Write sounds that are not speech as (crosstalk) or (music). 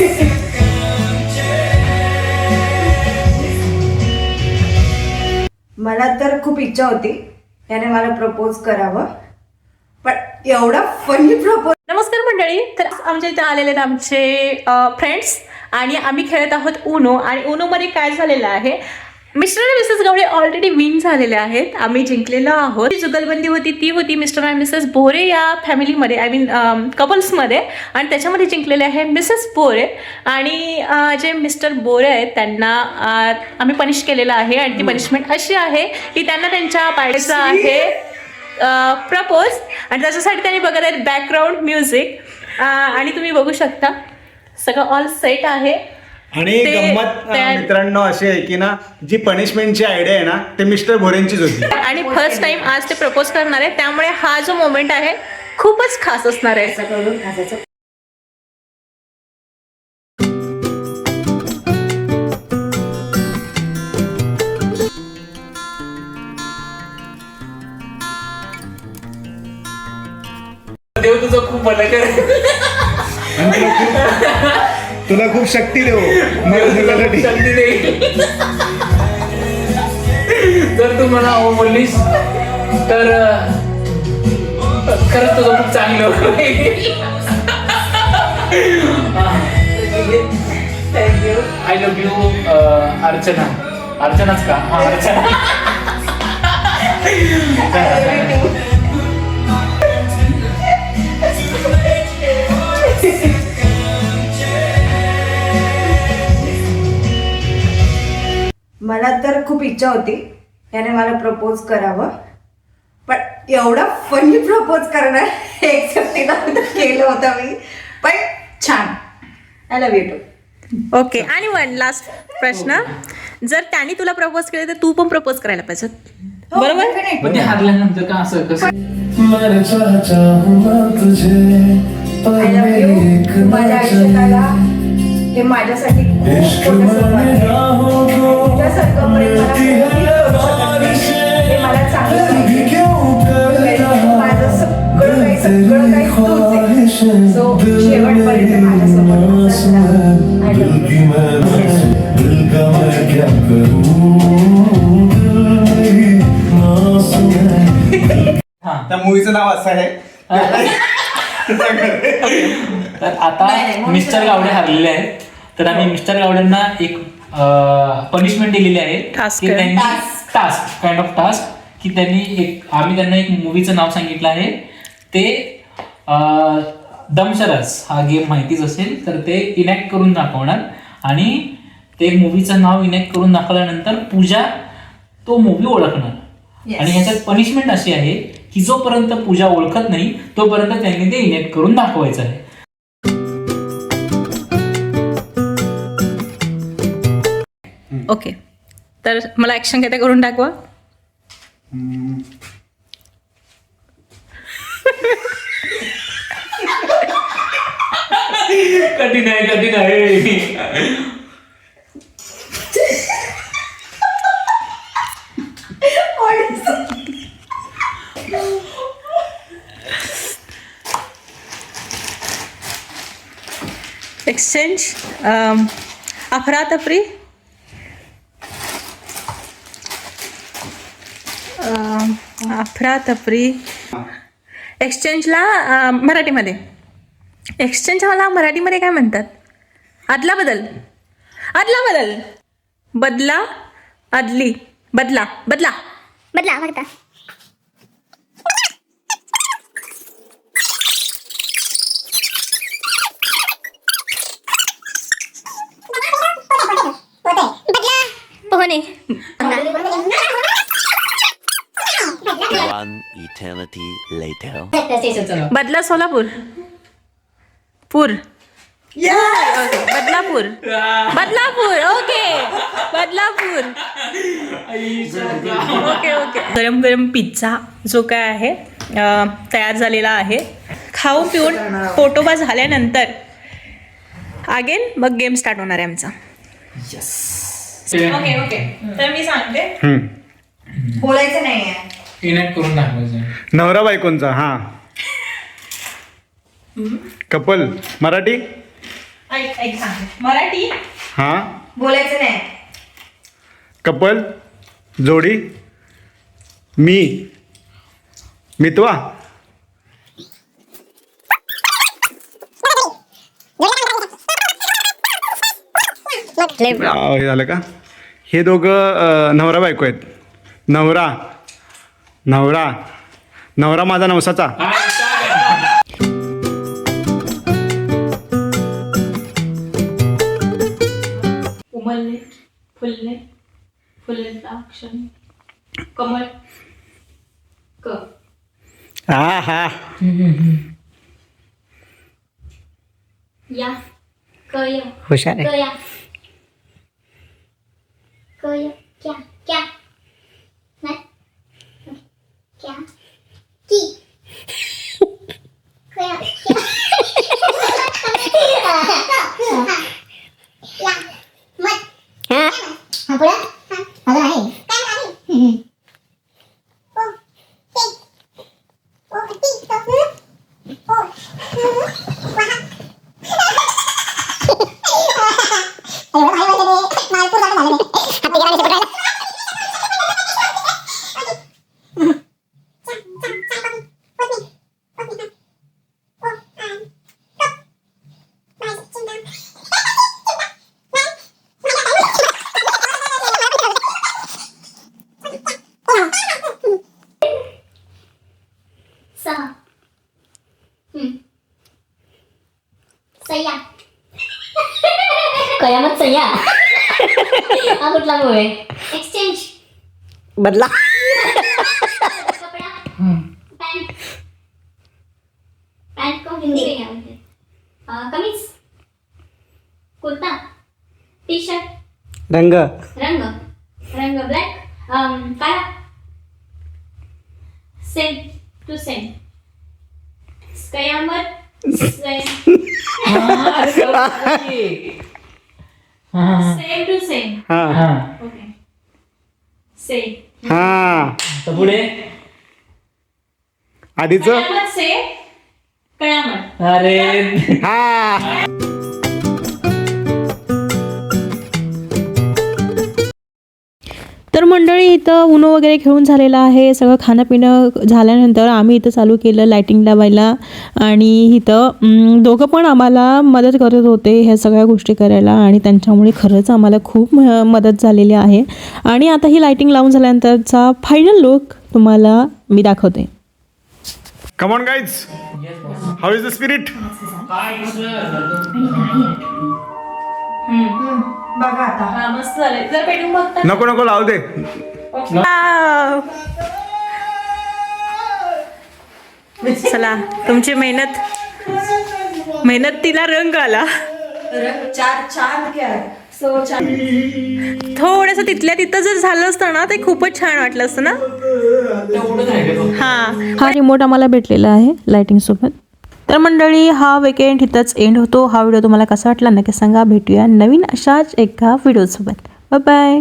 (laughs) मला तर खूप इच्छा होती त्याने मला प्रपोज करावं. पण एवढा फनी प्रपोज नमस्कार मंडळी तर आमच्या इथे आलेले आहेत आमचे फ्रेंड्स आणि आम्ही खेळत आहोत उनो आणि उनोमध्ये काय झालेलं आहे? मिस्टर आणि मिसेस गवडे ऑलरेडी विन झालेले आहेत. आम्ही जिंकलेलो आहोत. जी जुगलबंदी होती ती होती मिस्टर आणि मिसेस बोरे या फॅमिलीमध्ये आय मीन कपल्समध्ये आणि त्याच्यामध्ये जिंकलेले आहे मिसेस बोरे. आणि जे मिस्टर बोरे आहेत त्यांना आम्ही पनिश केलेलं आहे. आणि ती पनिशमेंट अशी आहे की त्यांना त्यांच्या पायचा आहे प्रपोज. आणि त्याच्यासाठी त्यांनी बघत आहेत बॅकग्राऊंड म्युझिक आणि तुम्ही बघू शकता. सगळं ऑल सेट आहे. आणि ते गंमत अं, त्या- मित्रांनो अशी आहे की ना जी पनिशमेंटची आयडिया आहे ना ते मिस्टर भोरेंचीच होती. (laughs) आणि फर्स्ट टाइम आज ते प्रपोज करणार आहे. त्यामुळे हा जो मोमेंट आहे खूपच खास असणार आहे. असं करून हसायचं देव तुझं खूप भलं कर. तुला खूप- शक्ती देऊ. मला तुझ्यासाठी. शक्ती देईल जर तू मला हो बोललीस तर खरंच तुझं खूप चांगलं आय लव्ह यू अर्चना. अर्चनाच का? हा अर्चना. खूप इच्छा होती. त्याने मला प्रपोज करावं. पण एवढा फनी प्रपोज करणार एक्सेप्ट केलं होतं मी. पण छान. I love you too okay आणि वन लास्ट प्रश्न. जर त्यांनी तुला प्रपोज केलं तर तू पण प्रपोज करायला पाहिजे. हो, बरोबर? पण ते हारल्यानंतर का असं कसं? माझ्या आयुष्याला हे माझ्यासाठी खूप मोठं में सोपं आहे. को तुझ्यासारखं प्रेम मला है. हे चांगलं माझं सगळं काही सगळं काही तूच आहे. सो शेवटपर्यंत माझ्यासोबत है। है त्या मूवीचं नाव असं आहे. (laughs) (laughs) तर आता मिस्टर गावडे हारलेले आहेत. तर आम्ही मिस्टर गावडेंना एक पनिशमेंट दिलेली आहे Task की आहे. त्यांनी टास्क काइंड ऑफ टास्क की त्यांनी एक आम्ही त्यांना एक मूवीचं नाव सांगितलं आहे. ते अं, दमशरस हा गेम माहितीच असेल तर ते इनॅक्ट करून दाखवणार. आणि ते मूवीचं नाव इनॅक्ट करून दाखवल्यानंतर पूजा तो मूवी ओळखणार. आणि ह्याच्यात पनिशमेंट अशी आहे की जोपर्यंत पूजा ओळखत नाही तोपर्यंत त्यांनी ते इनॅक्ट करून दाखवायचं आहे. ओके. तर मला ऍक्शन काय ते करून दाखवा. कठीण आहे कठीण आहे. एक्सचेंज अफरातफरी अम, अफरातफरी एक्सचेंजला मराठीमध्ये. एक्सचेंज मला मराठीमध्ये काय म्हणतात? आदला बदल. आदला बदल. बदला आदली बदला. बदला बदला. बदला. पोहणे. Eternity later. बदला सोलापूर पूर. Okay Badlapur. Badlapur okay Badlapur. Okay okay गरम गरम पिझ्झा जो काय आहे अं, तयार झालेला आहे. खाऊन पिऊन पोटोबा झाल्यानंतर अगेन मग गेम स्टार्ट होणार आहे आमचा. ओके ओके तर मी सांगते. बोलायचं नाही आहे करून नवरा बायकोंचा हा. कपल मराठी? ऐक ऐक सांग. मराठी? हा. बोलायचं नाही. कपल जोडी मी मितवा. आ, हे झालं का? हे दोघं अ, नवरा बायको आहेत. नवरा नवरा. नवरा माझा नवसाचा. उमलले फुलले फुलले अक्षर कमळ क. हा हा या कय हुशार आहे. कया. कय क्या क्या. Sağ. Hı. सह्या कयामत सह्या हा कुठला मूवी आहे? एक्सचेंज बदला. कपडा. पॅन्ट पॅन्ट को हिंदी में क्या बोलते हैं? अ, कमीज. कुर्ता. टी शर्ट रंग. रंग रंग ब्लॅक काळा सेम टू सेम कयामत सेम सेम टू सेम हा. हा. ओके सेम हा. तर पुढे आधीचं से अरे. हा. तर मंडळी इथं उनो वगैरे खेळून झालेलं आहे. सगळं खाणं पिणं झाल्यानंतर आम्ही इथं चालू केलं लायटिंग लावायला. आणि इथं दोघं पण आम्हाला मदत करत होते ह्या सगळ्या गोष्टी करायला. आणि त्यांच्यामुळे खरंच आम्हाला खूप म- मदत झालेली आहे. आणि आता ही लायटिंग लावून झाल्यानंतरचा फायनल लुक तुम्हाला मी दाखवते. Come on guys how is the spirit बघा आता. मस्त झाले जर पेटून बघता. नको नको लावू दे. चला तुमची मेहनत मेहनतीला रंग आला. रंग चार चांद क्या सो छान थोडंसं तिथल्या तिथं जर झालं असतं ना ते खूपच छान वाटलं असतं ना? हा. हा रिमोट आम्हाला भेटलेला आहे लाइटिंग सोबत. तर मंडळी हा वेकेंड इथंच एंड होतो. हा व्हिडिओ तुम्हाला कसा वाटला नक्की सांगा. भेटूया नवीन अशाच एका व्हिडिओसोबत बाय बाय